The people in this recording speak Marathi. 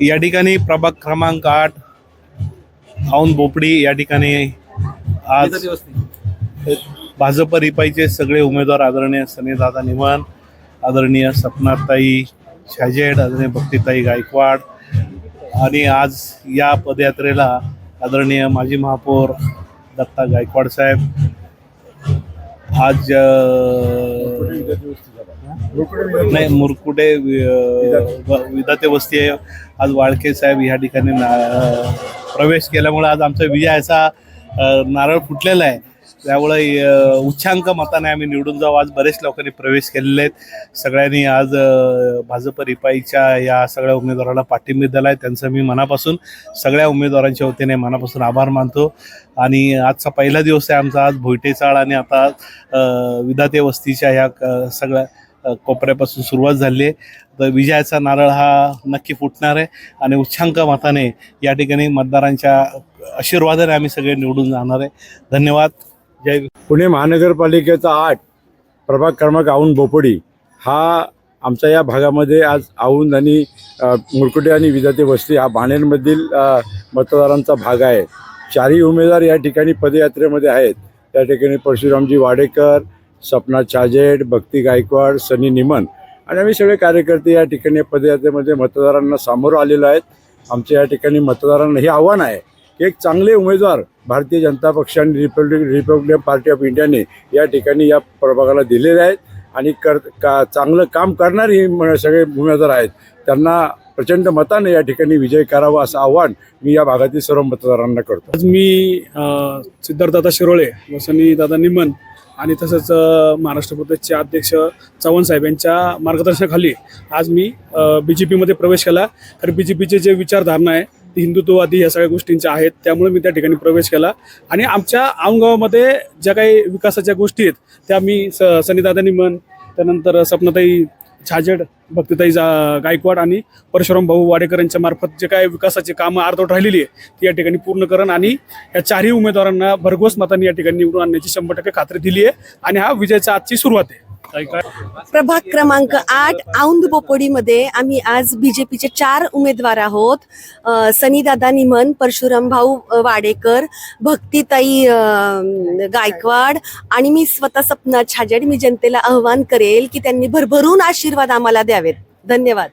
या ठिकाणी प्रभाग क्रमांक आठ औंध बोपडी या ठिकाणी आज भाजप रिपाईचे सगळे उमेदवार आदरणीय सनीदादा निमन आदरणीय सपनाताई शाजेड आदरणीय भक्तीताई गायकवाड आणि आज या पदयात्रेला आदरणीय माजी महापौर दत्ता गायकवाड साहेब. आज नाही मुरकुटे वि- विधाते वस्ती आहे. आज वाळके साहेब ह्या ठिकाणी ना- प्रवेश केल्यामुळे आज आमचा विजयाचा नारळ फुटलेला आहे. त्यामुळे उच्चांक मताने आम्ही निवडून जाऊ. आज बरेच लोकांनी प्रवेश केलेले आहेत. सगळ्यांनी आज भाजप रिपाईच्या या सगळ्या उमेदवाराला पाठिंबा दिला आहे त्यांचं मी मनापासून सगळ्या उमेदवारांच्या वतीने मनापासून आभार मानतो. आणि आजचा पहिला दिवस आहे आमचा. आज भोयटेचाळ आणि आता विधाते वस्तीच्या ह्या क- सगळ्या कोपऱ्यापासून सुरुवात झाली आहे. तर विजयाचा नारळ हा नक्की फुटणार आहे आणि उच्चांक मताने या ठिकाणी मतदारांच्या आशीर्वादाने आम्ही सगळे निवडून जाणार आहे. धन्यवाद. जय पुणे महानगरपालिकेचा आठ प्रभाग क्रमांक आऊन बोपडी हा आमच्या या भागामध्ये आज आऊंद आणि मुरकुटे आणि विजाते वस्ती हा बाणेरमधील मतदारांचा भाग आहे. चारही उमेदवार या ठिकाणी पदयात्रेमध्ये आहेत. त्या ठिकाणी परशुरामजी वाडेकर सपना छाजेड भक्ती गायकवाड सनी निमन. आणि आम्ही सगळे कार्यकर्ते या ठिकाणी पदयात्रेमध्ये मतदारांना सामोरं आलेलो आहेत. आमच्या या ठिकाणी मतदारांना हे आव्हान आहे की एक चांगले उमेदवार भारतीय जनता पक्ष आणि रिपब्लिक रिपब्लिकन पार्टी ऑफ इंडियाने या ठिकाणी या प्रभागाला दिलेले आहेत. आणि कर का चांगलं काम करणारी म- सगळे उमेदवार आहेत. त्यांना प्रचंड मताने या ठिकाणी विजय करावा असं आव्हान मी या भागातील सर्व मतदारांना करतो. आज मी सिद्धार्थदादा शिरोळे वसनी दादा निमन आणि तसंच महाराष्ट्र प्रदेशचे अध्यक्ष चव्हाण साहेब यांच्या मार्गदर्शनाखाली आज मी बी जे पीमध्ये प्रवेश केला. कारण बी जे पीचे जे विचारधारणा आहे ती हिंदुत्ववादी या सगळ्या गोष्टींच्या आहेत त्यामुळे मी त्या ठिकाणी प्रवेश केला. आणि आमच्या आमगावामध्ये ज्या काही विकासाच्या गोष्टी आहेत त्या मी स सनीदादा निमन त्यानंतर सपनाताई छाजेड भक्तीताई जा गायकवाड आणि परशुराम भाऊ वाडेकर यांच्या मार्फत जे काय विकासाची कामं अर्धवट राहिलेली आहे ती या ठिकाणी पूर्ण करण आणि या चारही उमेदवारांना भरघोस मतांनी या ठिकाणी निवडून आणण्याची शंभर टक्के खात्री दिली आहे. आणि हा विजयाचा आजची सुरुवात आहे. प्रभाग क्रमांक आठ औंध बोपोडीमध्ये आम्ही आज बीजेपीचे चार उमेदवार आहोत. सनीदादा निमन परशुराम भाऊ वाडेकर भक्तीताई गायकवाड आणि मी स्वतः सपना छाजेड मी जनतेला आव्हान करेल की त्यांनी भरभरून आशीर्वाद आम्हाला द्यावेत. धन्यवाद.